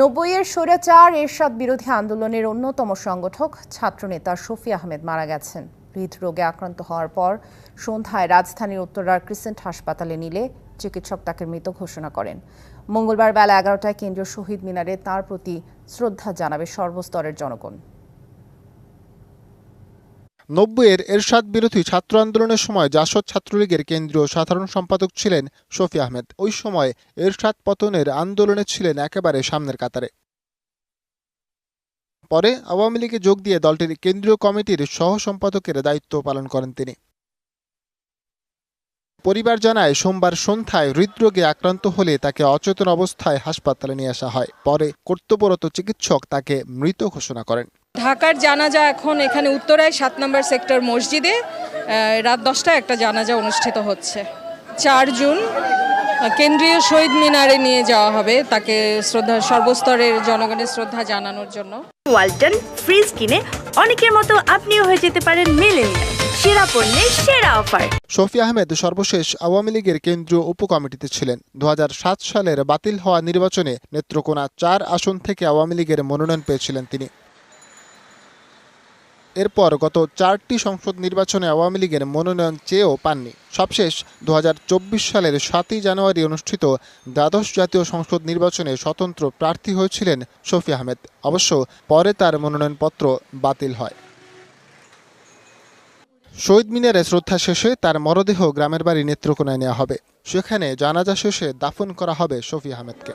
নব্বইয়ের স্বৈরাচার, এরশাদ বিরোধী আন্দোলনের অন্যতম সংগঠক ছাত্রনেতা শফি আহমেদ মারা গেছেন। হৃদরোগে আক্রান্ত হওয়ার পর সন্ধ্যায় রাজধানীর উত্তরার ক্রিসেন্ট হাসপাতালে নিলে চিকিৎসক তাকে মৃত ঘোষণা করেন। মঙ্গলবার বেলা এগারোটায় কেন্দ্রীয় শহীদ মিনারে তার প্রতি শ্রদ্ধা জানাবে সর্বস্তরের জনগণ। নব্বইয়ের এরশাদ বিরোধী ছাত্র আন্দোলনের সময় জাসদ ছাত্রলীগের কেন্দ্রীয় সাধারণ সম্পাদক ছিলেন শফি আহমেদ। ওই সময় এরশাদ পতনের আন্দোলনে ছিলেন একেবারে সামনের কাতারে। পরে আওয়ামী লীগে যোগ দিয়ে দলটির কেন্দ্রীয় কমিটির সহ সম্পাদকের দায়িত্ব পালন করেন তিনি। পরিবার জানায়, সোমবার সন্ধ্যায় হৃদরোগে আক্রান্ত হলে তাকে অচেতন অবস্থায় হাসপাতালে নিয়ে আসা হয়। পরে কর্তব্যরত চিকিৎসক তাকে মৃত ঘোষণা করেন। ঢাকার জানাজা এখন এখানে উত্তরায় সাত নম্বর সেক্টর মসজিদে রাত দশটায় একটা জানাজা অনুষ্ঠিত হচ্ছে। চার জুন কেন্দ্রীয় শহীদ মিনারে নিয়ে যাওয়া হবে তাকে শ্রদ্ধা সর্বস্তরের জনগণের শ্রদ্ধা জানানোর জন্য। ওয়ালটন ফ্রিজ কিনে অনেকের মতো আপনিও হয়ে যেতে পারেন মেলেনিয়া সেরা পণ্যের সেরা অফার। শফি আহমেদ সর্বশেষ আওয়ামী লীগের কেন্দ্রীয় উপকমিটিতে ছিলেন। দু হাজার সাত সালের বাতিল হওয়া নির্বাচনে নেত্রকোনা চার আসন থেকে আওয়ামী লীগের মনোনয়ন পেয়েছিলেন তিনি। এরপর গত চারটি সংসদ নির্বাচনে আওয়ামী লীগের মনোনয়ন চেয়েও পাননি। সবশেষ দু হাজার চব্বিশ সালের সাতই জানুয়ারি অনুষ্ঠিত দ্বাদশ জাতীয় সংসদ নির্বাচনে স্বতন্ত্র প্রার্থী হয়েছিলেন শফি আহমেদ। অবশ্য পরে তার মনোনয়নপত্র বাতিল হয়। শহীদ মিনারে শ্রদ্ধা শেষে তার মরদেহ গ্রামের বাড়ি নেত্রকোনায় নেওয়া হবে। সেখানে জানাজা শেষে দাফন করা হবে শফি আহমেদকে।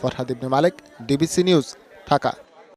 Farhad Ibne Malik, DBC news, Dhaka.